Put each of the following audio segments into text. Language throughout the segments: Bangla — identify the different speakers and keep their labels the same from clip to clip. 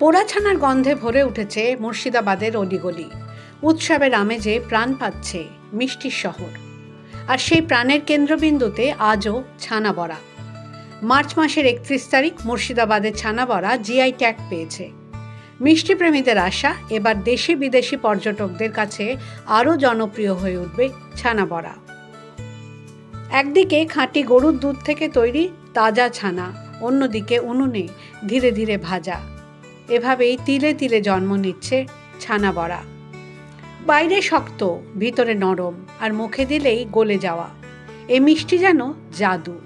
Speaker 1: পোড়া ছানার গন্ধে ভরে উঠেছে মুর্শিদাবাদের অলিগলি। উৎসবের আমেজে প্রাণ পাচ্ছে মিষ্টির শহর। আর সেই প্রাণের কেন্দ্রবিন্দুতে আজও ছানা বড়া। মার্চ মাসের একত্রিশ তারিখ মুর্শিদাবাদের ছানা বড়া জিআই ট্যাগ পেয়েছে। মিষ্টি প্রেমীদের আশা, এবার দেশি বিদেশি পর্যটকদের কাছে আরও জনপ্রিয় হয়ে উঠবে ছানা বড়া। একদিকে খাঁটি গরুর দুধ থেকে তৈরি তাজা ছানা, অন্যদিকে উনুনে ধীরে ধীরে ভাজা। এভাবেই তিলে তিলে জন্ম নিচ্ছে ছানা বড়া বাইরে শক্ত, ভিতরে নরম আর মুখে দিলেই গলে যাওয়া। এ মিষ্টি যেন জাদু।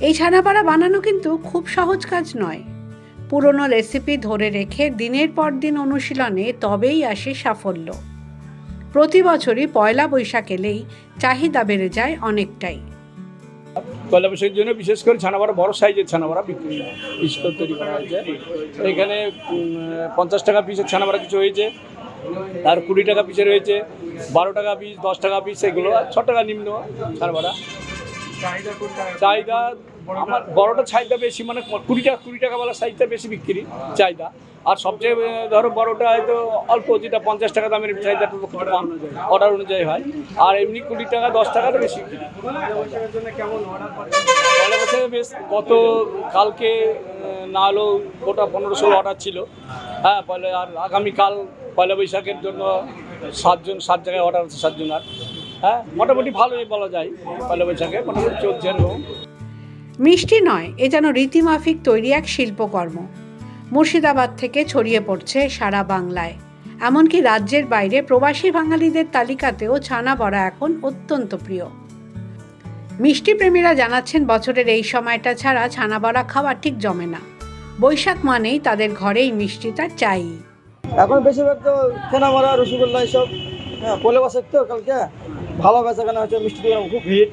Speaker 1: এই ছানা বড়া বানানো কিন্তু খুব সহজ কাজ নয়। পুরনো রেসিপি ধরে রেখে দিনের পর দিন অনুশীলনে তবেই আসে সাফল্য। প্রতি বছরই পয়লা বৈশাখ এলেই চাহিদা বেড়ে যায় অনেকটাই।
Speaker 2: পয়লা বৈশাখের জন্য বিশেষ করে ছানা বড়া সাইজের ছানা বড়া বিক্রি বিস্কুট তৈরি করা হয়েছে। এখানে পঞ্চাশ টাকা পিসের ছানা বড়া কিছু হয়েছে আর কুড়ি টাকা পিসের রয়েছে, বারো টাকা পিস দশ টাকা পিস এগুলো ছ টাকা নিম্ন ছানা চাহিদা চাহিদা বড়টা চাহিদা বেশি মানে কুড়ি টাকা কুড়ি টাকাওয়ালা সাইজটা বেশি বিক্রি, চাহিদা। আর সবচেয়ে ধরো বড়টা হয়তো অল্প, যেটা পঞ্চাশ টাকা দামের চাহিদাটা খুব কম অর্ডার অনুযায়ী হয়। আর এমনি কুড়ি টাকা, দশ টাকাটা বেশি পয়লা বছরে বেশ, গত কালকে না হলেও গোটা পনেরো ষোলো অর্ডার ছিল। হ্যাঁ পয়লা, আর আগামীকাল পয়লা বৈশাখের জন্য সাতজন, সাত জায়গায় অর্ডার আছে, সাতজন আর। হ্যাঁ মোটামুটি ভালোই বলা যায় পয়লা বৈশাখে, মোটামুটি চলছে এরকম।
Speaker 1: মিষ্টি নয়, এ যেন রীতিমাফিক তৈরি এক শিল্পকর্ম। মুর্শিদাবাদ থেকে ছড়িয়ে পড়ছে সারা বাংলায়। এমনকি রাজ্যের বাইরে প্রবাসী বাঙালিদের তালিকাতেও ছানা বড়া এখন অত্যন্ত প্রিয়। মিষ্টি প্রেমীরা জানাচ্ছেন, বছরের এই সময়টা ছাড়া ছানা বড়া খাওয়া ঠিক জমে না। বৈশাখ মানেই তাদের ঘরেই মিষ্টিটা চাই।
Speaker 3: এখন বেশিরভাগ তো কেনামারা রসগোল্লা এইসব হ্যাঁ পয়লা বৈশাখ তো কালকে। ভালো বেচা হচ্ছে, মিষ্টি খুব ভিড়।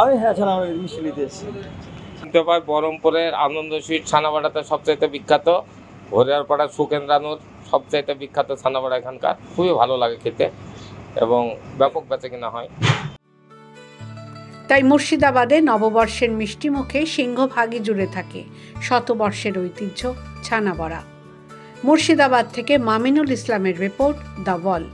Speaker 3: আমি হ্যাঁ ছানা মিষ্টি নিতে এসেছি।
Speaker 4: শুনতে পাই বহরমপুরের আনন্দ সুইট ছানাবাড়াতে সবচাইতে বিখ্যাত। হরিয়ারপাড়ার সুকেন রানুর সবচাইতে বিখ্যাত ছানাবাড়া এখানকার। খুবই ভালো লাগে খেতে এবং ব্যাপক বেচে কিনা হয়।
Speaker 1: তাই মুর্শিদাবাদে নববর্ষের মিষ্টি মুখে সিংহভাগই জুড়ে থাকে শতবর্ষের ঐতিহ্য ছানা বড়া মুর্শিদাবাদ থেকে মামিনুল ইসলামের রিপোর্ট দ্য ওয়াল